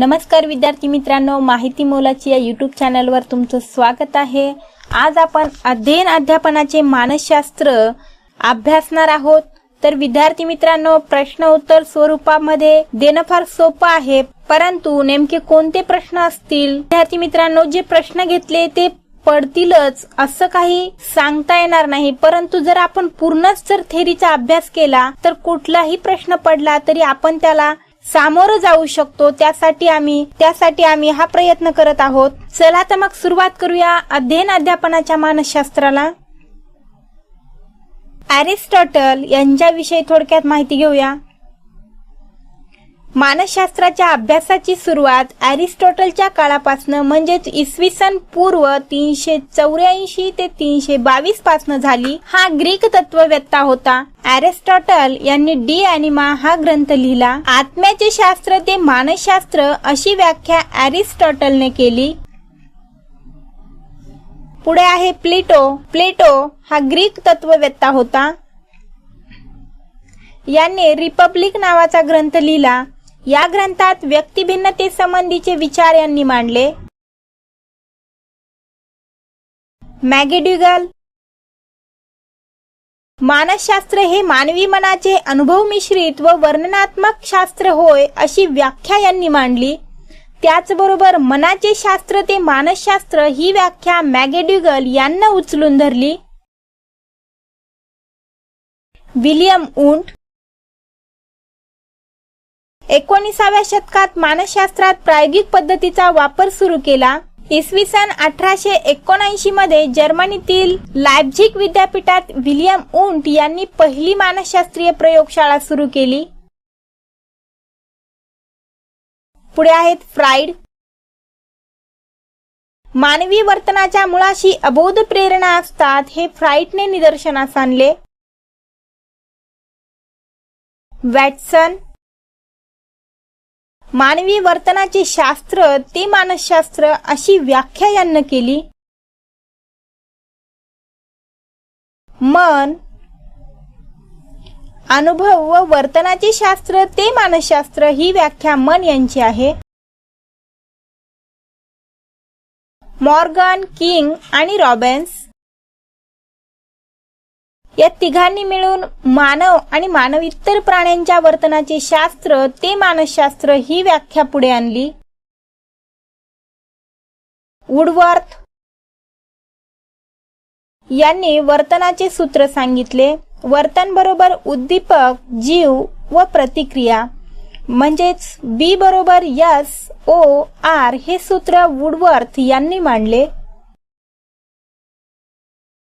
नमस्कार विद्यार्थी मित्रांनो माहिती मोलाची या यूट्यूब चॅनलवर तुमचं स्वागत आहे. आज आपण अध्ययन अध्यापनाचे मानसशास्त्र अभ्यासणार आहोत. तर विद्यार्थी मित्रांनो प्रश्न उत्तर स्वरूपामध्ये देणं फार सोपं आहे परंतु नेमके कोणते प्रश्न असतील? विद्यार्थी मित्रांनो जे प्रश्न घेतले ते पडतीलच असं काही सांगता येणार नाही. परंतु जर आपण पूर्णच जर थेरीचा अभ्यास केला तर कुठलाही प्रश्न पडला तरी आपण त्याला सामोरं जाऊ शकतो त्यासाठी आम्ही त्यासाठी आम्ही हा प्रयत्न करत आहोत. चला तर मग सुरुवात करूया अध्ययन अध्यापनाच्या मानसशास्त्राला. अरिस्टॉटल यांच्याविषयी थोडक्यात माहिती घेऊया. मानसशास्त्राच्या अभ्यासाची सुरुवात अरिस्टॉटलच्या काळापासून म्हणजेच इसवी सन पूर्व तीनशे चौऱ्याऐंशी ते तीनशे बावीसपासून झाली हा ग्रीक तत्ववेत्ता होता. अरिस्टॉटल यांनी डी अॅनिमा हा ग्रंथ लिहिला. आत्म्याचे शास्त्र ते मानसशास्त्र अशी व्याख्या अरिस्टॉटलने केली. पुढे आहे प्लेटो. प्लेटो हा ग्रीक तत्ववेत्ता होता. यांनी रिपब्लिक नावाचा ग्रंथ लिहिला. या ग्रंथात व्यक्तिभिन्नतेसंबंधीचे विचार यांनी मांडले. मॅगेड्युगल मानसशास्त्र हे मानवी मनाचे अनुभव मिश्रित व वर्णनात्मक शास्त्र होय अशी व्याख्या यांनी मांडली. त्याचबरोबर मनाचे शास्त्र ते मानसशास्त्र ही व्याख्या मॅगेड्युगल यांना उचलून धरली. विलियम उंट. एकोणीसाव्या शतकात मानसशास्त्रात प्रायोगिक पद्धतीचा वापर सुरू केला. इसवी सन अठराशे एकोणऐंशी मध्ये जर्मनीतील लायब्झिक विद्यापीठात विलियम उंट यांनी पहिली मानसशास्त्रीय प्रयोगशाळा सुरू केली. पुढे आहेत फ्राईड मानवी वर्तनाच्या मुळाशी अबोध प्रेरणा असतात हे फ्राईडने निदर्शनास आणले. वॅटसन मानवी वर्तनाचे शास्त्र ते मानसशास्त्र अशी व्याख्या यांना केली. मन अनुभव व वर्तनाचे शास्त्र ते मानसशास्त्र ही व्याख्या मन यांची आहे. मॉर्गन किंग आणि रॉबेन्स या तिघांनी मिळून मानव आणि मानव इतर प्राण्यांच्या वर्तनाचे शास्त्र ते मानसशास्त्र ही व्याख्या पुढे आणली. वुडवर्थ यांनी वर्तनाचे सूत्र सांगितले. वर्तन बरोबर उद्दीपक जीव व प्रतिक्रिया. म्हणजेच बी बरोबर यस ओ आर हे सूत्र वुडवर्थ यांनी मांडले.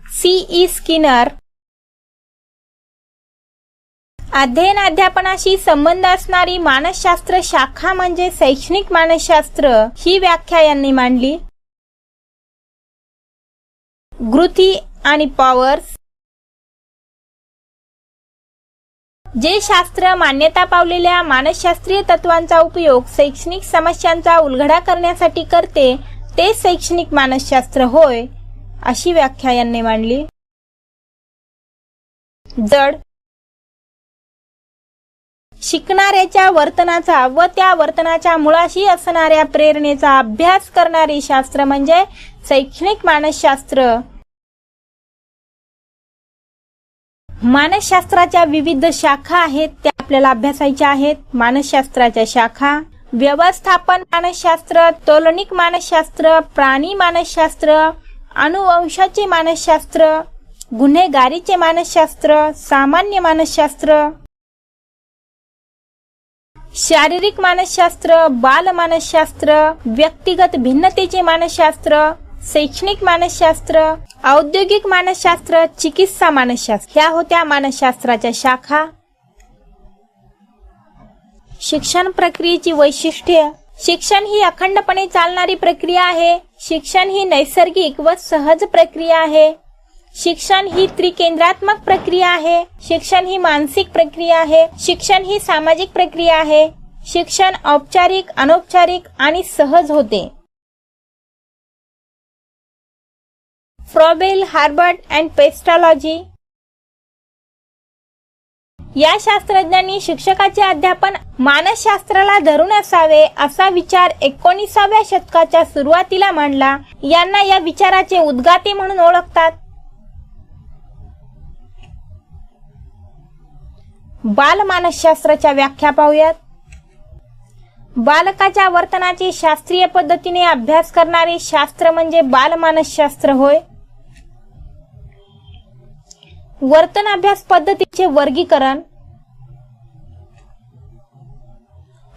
सी. ई. स्किनर अध्ययन अध्यापनाशी संबंध असणारी मानसशास्त्र शाखा म्हणजे शैक्षणिक मानसशास्त्र ही व्याख्या यांनी मांडली. गृती आणि पॉवर्स. जे शास्त्र मान्यता पावलेल्या मानसशास्त्रीय तत्वांचा उपयोग शैक्षणिक समस्यांचा उलगडा करण्यासाठी करते ते शैक्षणिक मानसशास्त्र होय अशी व्याख्या यांनी मांडली. जड शिकणाऱ्याच्या वर्तनाचा व त्या वर्तनाच्या मुळाशी असणाऱ्या प्रेरणेचा अभ्यास करणारे शास्त्र म्हणजे शैक्षणिक मानसशास्त्र. मानसशास्त्राच्या विविध शाखा आहेत त्या आपल्याला अभ्यासायच्या आहेत. मानसशास्त्राच्या शाखा व्यवस्थापन मानसशास्त्र तोलनिक मानसशास्त्र प्राणी मानसशास्त्र अनुवंशाचे मानसशास्त्र गुन्हेगारीचे मानसशास्त्र सामान्य मानसशास्त्र शारीरिक मानसशास्त्र बाल मानसशास्त्र व्यक्तिगत भिन्नतेचे मानसशास्त्र शैक्षणिक मानसशास्त्र औद्योगिक मानसशास्त्र चिकित्सा मानसशास्त्र. ह्या होत्या मानसशास्त्राच्या शाखा. शिक्षण प्रक्रियेची वैशिष्ट्ये. शिक्षण ही अखंडपणे चालणारी प्रक्रिया आहे. शिक्षण ही नैसर्गिक व सहज प्रक्रिया आहे. शिक्षण ही त्रिकेंद्रात्मक प्रक्रिया आहे. शिक्षण ही मानसिक प्रक्रिया आहे. शिक्षण ही सामाजिक प्रक्रिया आहे. शिक्षण औपचारिक अनौपचारिक आणि सहज होते. फ्रॉबेल हार्बर्ट अँड पेस्टॉलॉजी या शास्त्रज्ञांनी शिक्षकाचे अध्यापन मानसशास्त्राला धरून असावे असा विचार एकोणीसाव्या शतकाच्या सुरुवातीला मांडला. यांना या विचाराचे उद्गाते म्हणून ओळखतात. बालमानसशास्त्राच्या व्याख्या पाहूयात. बालकाच्या वर्तनाची शास्त्रीय पद्धतीने अभ्यास करणारे शास्त्र म्हणजे बालमानसशास्त्र होय. वर्तन अभ्यास पद्धतीचे वर्गीकरण.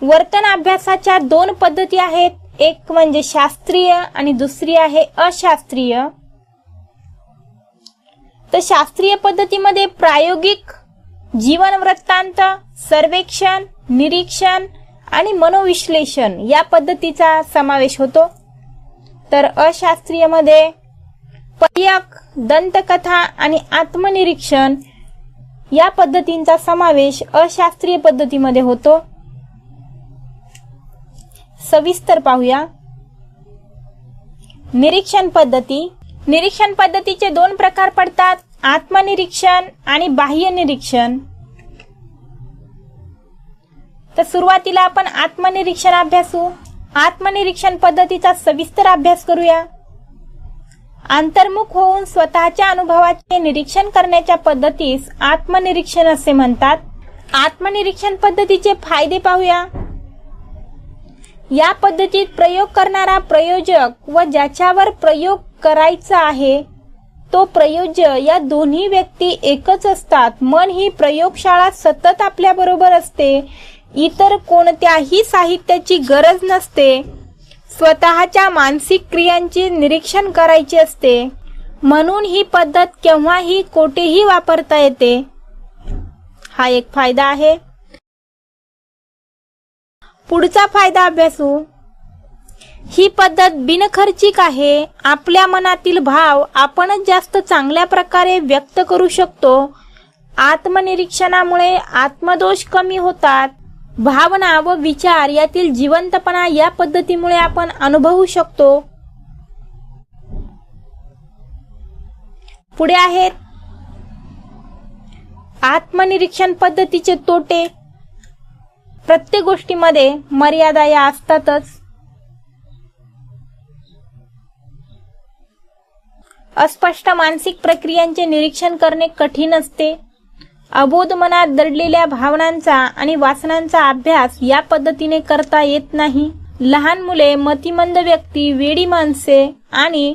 वर्तन अभ्यासाच्या दोन पद्धती आहेत. एक म्हणजे शास्त्रीय आणि दुसरी आहे अशास्त्रीय. तर शास्त्रीय पद्धतीमध्ये प्रायोगिक जीवन वृत्तांत सर्वेक्षण निरीक्षण आणि मनोविश्लेषण या पद्धतीचा समावेश होतो. तर अशास्त्रीयमध्ये पर्यक दंतकथा आणि आत्मनिरीक्षण या पद्धतींचा समावेश अशास्त्रीय पद्धतीमध्ये होतो. सविस्तर पाहूया. निरीक्षण पद्धती. निरीक्षण पद्धतीचे दोन प्रकार पडतात. आत्मनिरीक्षण आणि बाह्य निरीक्षण. तर सुरुवातीला आपण आत्मनिरीक्षण अभ्यासू. आत्मनिरीक्षण पद्धतीचा सविस्तर अभ्यास करूया. अंतर्मुख होऊन स्वतःच्या अनुभवाचे निरीक्षण करण्याच्या पद्धतीस आत्मनिरीक्षण असे म्हणतात. आत्मनिरीक्षण पद्धतीचे फायदे पाहूया. या पद्धतीत प्रयोग करणारा प्रयोजक व ज्याच्यावर प्रयोग करायचा आहे तो प्रयोज्य या दोन्ही व्यक्ती एकच असतात. मन ही प्रयोगशाळा सतत आपल्या बरोबर असते. इतर कोणत्याही साहित्याची गरज नसते. स्वतःच्या मानसिक क्रियांचे निरीक्षण करायचे असते. म्हणून ही पद्धत केव्हाही कोठेही वापरता येते. हा एक फायदा आहे. पुढचा फायदा अभ्यासू. ही पद्धत बिनखर्चिक आहे. आपल्या मनातील भाव आपणच जास्त चांगल्या प्रकारे व्यक्त करू शकतो. आत्मनिरीक्षणामुळे आत्मदोष कमी होतात. भावना व विचार यातील जिवंतपणा या पद्धतीमुळे आपण अनुभवू शकतो. पुढे आहेत आत्मनिरीक्षण पद्धतीचे तोटे. प्रत्येक गोष्टीमध्ये मर्यादा या असतातच. अस्पष्ट मानसिक प्रक्रियांचे निरीक्षण करणे कठीण असते. अबोध मनात दडलेल्या भावनांचा आणि वासनांचा अभ्यास या पद्धतीने करता येत नाही. लहान मुले मतिमंद व्यक्ती वेडी माणसे आणि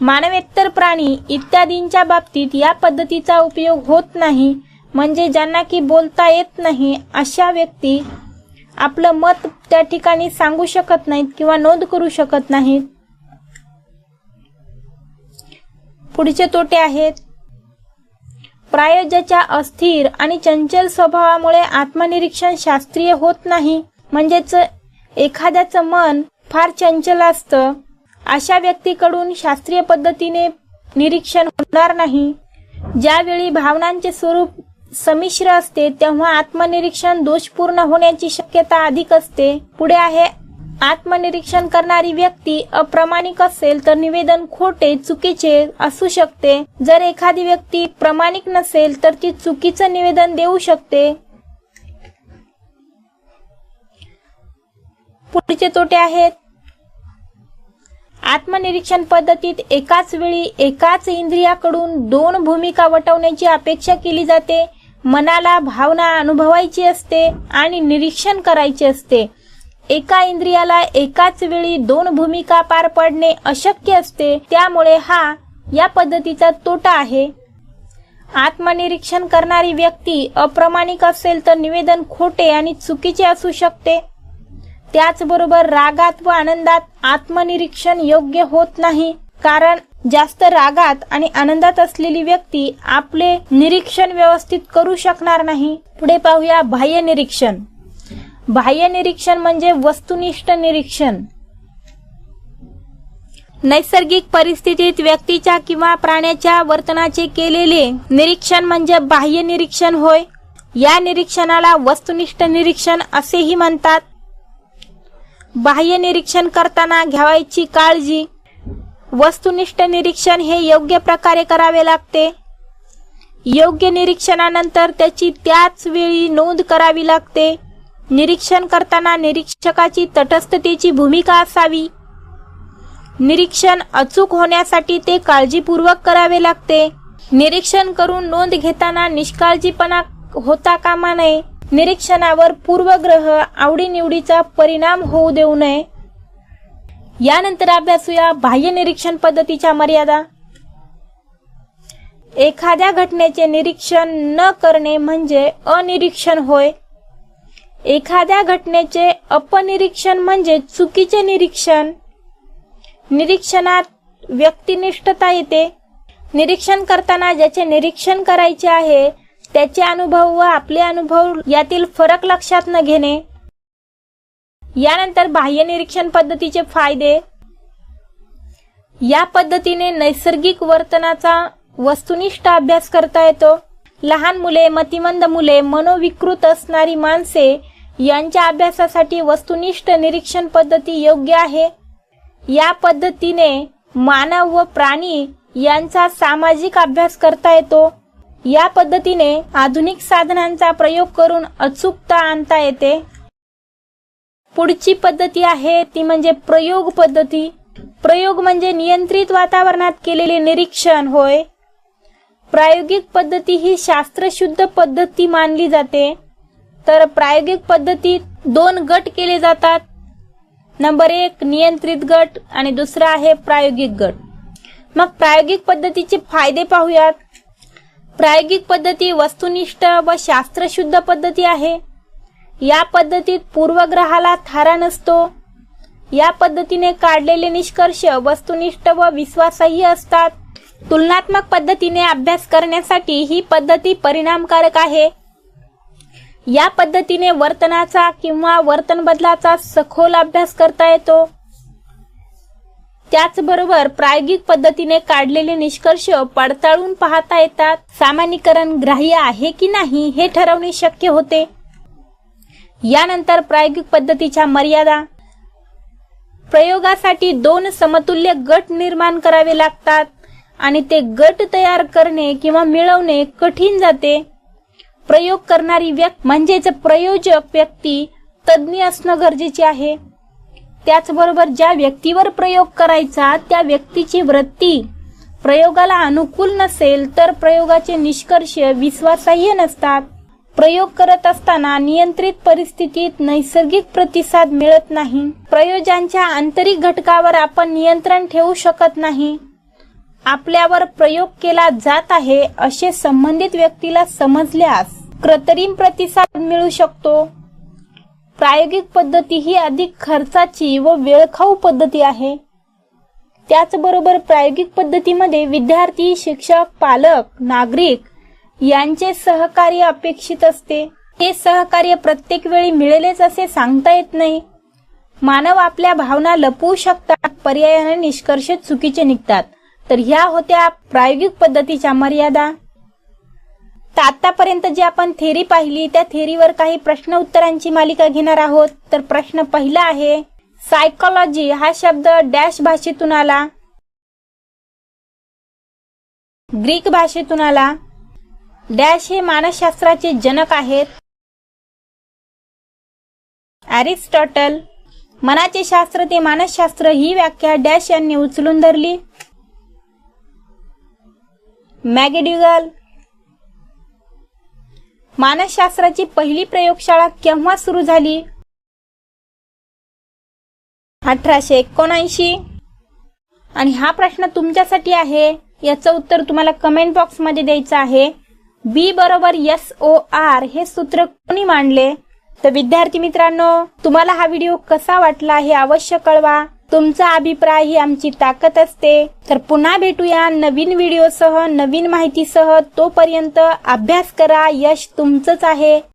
मानवेत्तर प्राणी इत्यादींच्या बाबतीत या पद्धतीचा उपयोग होत नाही. म्हणजे ज्यांना की बोलता येत नाही अशा व्यक्ती आपलं मत त्या ठिकाणी सांगू शकत नाहीत किंवा नोंद करू शकत नाहीत. पुढचे तोटे आहेत. प्रायोज्याच्या अस्थिर आणि चंचल स्वभावामुळे आत्मनिरीक्षण शास्त्रीय होत नाही. म्हणजेच एखाद्याचं मन फार चंचल असतं. अशा व्यक्तीकडून शास्त्रीय पद्धतीने निरीक्षण होणार नाही. ज्यावेळी भावनांचे स्वरूप संमिश्र असते तेव्हा आत्मनिरीक्षण दोषपूर्ण होण्याची शक्यता अधिक असते. पुढे आहे आत्मनिरीक्षण करणारी व्यक्ती अप्रामाणिक असेल तर निवेदन खोटे चुकीचे असू शकते. जर एखादी व्यक्ती प्रामाणिक नसेल तर ती चुकीचं निवेदन देऊ शकते. पुढचे तोटे आहेत. आत्मनिरीक्षण पद्धतीत एकाच वेळी एकाच इंद्रियाकडून दोन भूमिका वटवण्याची अपेक्षा केली जाते. मनाला भावना अनुभवायची असते आणि निरीक्षण करायचे असते. एका इंद्रियाला एकाच वेळी दोन भूमिका पार पडणे अशक्य असते त्यामुळे हा या पद्धतीचा तोटा आहे. आत्मनिरीक्षण करणारी व्यक्ती अप्रामाणिक असेल तर निवेदन खोटे आणि चुकीचे असू शकते. त्याचबरोबर रागात व आनंदात आत्मनिरीक्षण योग्य होत नाही कारण जास्त रागात आणि आनंदात असलेली व्यक्ती आपले निरीक्षण व्यवस्थित करू शकणार नाही. पुढे पाहूया बाह्य निरीक्षण. बाह्य निरीक्षण म्हणजे वस्तुनिष्ठ निरीक्षण. नैसर्गिक परिस्थितीत व्यक्तीच्या किंवा प्राण्याच्या वर्तनाचे केलेले निरीक्षण म्हणजे बाह्य निरीक्षण होय. या निरीक्षणाला वस्तुनिष्ठ निरीक्षण असेही म्हणतात. बाह्य निरीक्षण करताना घ्यावायची काळजी. वस्तुनिष्ठ निरीक्षण हे योग्य प्रकारे करावे लागते. योग्य निरीक्षणानंतर त्याची त्याच वेळी नोंद करावी लागते. निरीक्षण करताना निरीक्षकाची तटस्थतेची भूमिका असावी. निरीक्षण अचूक होण्यासाठी ते काळजीपूर्वक करावे लागते. निरीक्षण करून नोंद घेताना निष्काळजीपणा होता कामा नये. निरीक्षणावर पूर्वग्रह आवडीनिवडीचा परिणाम होऊ देऊ नये. यानंतर अभ्यासूया बाह्य निरीक्षण पद्धतीच्या मर्यादा. एखाद्या घटनेचे निरीक्षण न करणे म्हणजे अनिरीक्षण होय. एखाद्या घटनेचे अपनिरीक्षण म्हणजे चुकीचे निरीक्षण. निरीक्षणात व्यक्तिनिष्ठता येते. निरीक्षण करताना ज्याचे निरीक्षण करायचे आहे त्याचे अनुभव व आपले अनुभव यातील फरक लक्षात न घेणे. यानंतर बाह्य निरीक्षण पद्धतीचे फायदे. या पद्धतीने नैसर्गिक वर्तनाचा वस्तुनिष्ठ अभ्यास करता येतो. लहान मुले मतिमंद मुले मनोविकृत असणारी माणसे यांच्या अभ्यासासाठी वस्तुनिष्ठ निरीक्षण पद्धती योग्य आहे. या पद्धतीने मानव व प्राणी यांचा सामाजिक अभ्यास करता येतो. या पद्धतीने आधुनिक साधनांचा प्रयोग करून अचूकता आणता येते. पुढची पद्धती आहे ती म्हणजे प्रयोग पद्धती. प्रयोग म्हणजे नियंत्रित वातावरणात केलेले निरीक्षण होय. प्रायोगिक पद्धती ही शास्त्रशुद्ध पद्धती मानली जाते. तर प्रायोगिक पद्धतीत दोन गट केले जातात. नंबर एक नियंत्रित गट आणि दुसरा आहे प्रायोगिक गट. मग प्रायोगिक पद्धतीचे फायदे पाहूयात. प्रायोगिक पद्धती वस्तुनिष्ठ व शास्त्रशुद्ध पद्धती आहे. या पद्धतीत पूर्वग्रहाला थारा नसतो. या पद्धतीने काढलेले निष्कर्ष वस्तुनिष्ठ व विश्वासार्ह असतात. तुलनात्मक पद्धतीने अभ्यास करण्यासाठी ही पद्धती परिणामकारक आहे. या पद्धतीने वर्तनाचा किंवा वर्तन बदलाचा सखोल अभ्यास करता येतो. त्याचबरोबर प्रायोगिक पद्धतीने काढलेले निष्कर्ष पडताळून पाहता येतात. सामान्यीकरण ग्राह्य आहे की नाही हे ठरवणे शक्य होते. यानंतर प्रायोगिक पद्धतीच्या मर्यादा. प्रयोगासाठी दोन समतुल्य गट निर्माण करावे लागतात आणि ते गट तयार करणे किंवा मिळवणे कठीण जाते. प्रयोग करणारी व्यक्ती म्हणजेच प्रयोजक व्यक्ती तज्ज्ञ असणं गरजेचे आहे. त्याचबरोबर ज्या व्यक्तीवर प्रयोग करायचा त्या व्यक्तीची वृत्ती प्रयोगाला अनुकूल नसेल तर प्रयोगाचे निष्कर्ष विश्वासाह्य नसतात. प्रयोग करत असताना नियंत्रित परिस्थितीत नैसर्गिक प्रतिसाद मिळत नाही. प्रयोजांच्या आंतरिक घटकावर आपण नियंत्रण ठेवू शकत नाही. आपल्यावर प्रयोग केला जात आहे असे संबंधित व्यक्तीला समजल्यास कृत्रिम प्रतिसाद मिळू शकतो. प्रायोगिक पद्धती ही अधिक खर्चाची व वेळखाऊ पद्धती आहे. त्याचबरोबर प्रायोगिक पद्धतीमध्ये विद्यार्थी शिक्षक पालक नागरिक यांचे सहकार्य अपेक्षित असते. हे सहकार्य प्रत्येक वेळी मिळेलच असे सांगता येत नाही. मानव आपल्या भावना लपवू शकतात पर्यायाने निष्कर्ष चुकीचे निघतात. तर ह्या होत्या प्रायोगिक पद्धतीच्या मर्यादा. तर आतापर्यंत जी आपण थेरी पाहिली त्या थेरीवर काही प्रश्न उत्तरांची मालिका घेणार आहोत. तर प्रश्न पहिला आहे सायकोलॉजी हा शब्द डॅश भाषेतून आला. ग्रीक भाषेतून आला. डॅश हे मानसशास्त्राचे जनक आहेत. अरिस्टॉटल मनाचे शास्त्र ते मानसशास्त्र ही व्याख्या डॅश यांनी उचलून धरली. मॅगेड्युगल मानसशास्त्राची पहिली प्रयोगशाळा केव्हा सुरू झाली? अठराशे एकोणऐंशी. आणि हा प्रश्न तुमच्यासाठी आहे याचं उत्तर तुम्हाला कमेंट बॉक्समध्ये द्यायचं आहे. बी बरोबर एस ओ आर हे सूत्र कोणी मांडले? तर विद्यार्थी मित्रांनो तुम्हाला हा व्हिडिओ कसा वाटला हे अवश्य कळवा. तुमचा अभिप्राय ही आमची ताकद असते. तर पुन्हा भेटूया नवीन व्हिडिओसह नवीन माहितीसह. तोपर्यंत अभ्यास करा यश तुमचंच आहे.